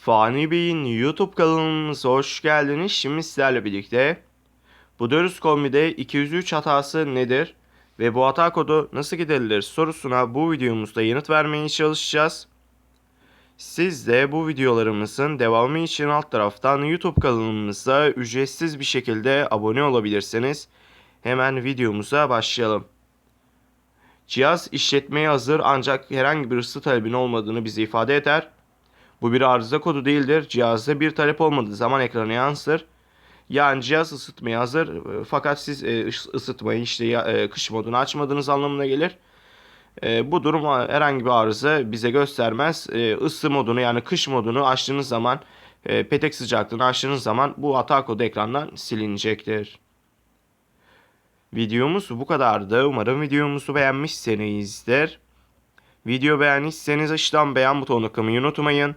Fani Bey'in YouTube kanalımıza hoş geldiniz. Şimdi sizlerle birlikte bu dürüst kombide 203 hatası nedir ve bu hata kodu nasıl giderilir sorusuna bu videomuzda yanıt vermeye çalışacağız. Siz de bu videolarımızın devamı için alt taraftan YouTube kanalımıza ücretsiz bir şekilde abone olabilirsiniz. Hemen videomuza başlayalım. Cihaz işletmeye hazır ancak herhangi bir ısı talebin olmadığını bize ifade eder. Bu bir arıza kodu değildir. Cihazda bir talep olmadığı zaman ekrana yansır. Yani cihaz ısıtmaya hazır e, fakat siz e, ıs- ısıtmayı işte e, kış modunu açmadığınız anlamına gelir. Bu durum herhangi bir arıza bize göstermez. Isı modunu yani kış modunu açtığınız zaman petek sıcaklığını açtığınız zaman bu hata kodu ekrandan silinecektir. Videomuz bu kadardı. Umarım videomuzu beğenmişsinizdir. Video beğendiyseniz aşağıdan beğen butonuna kılmayı unutmayın.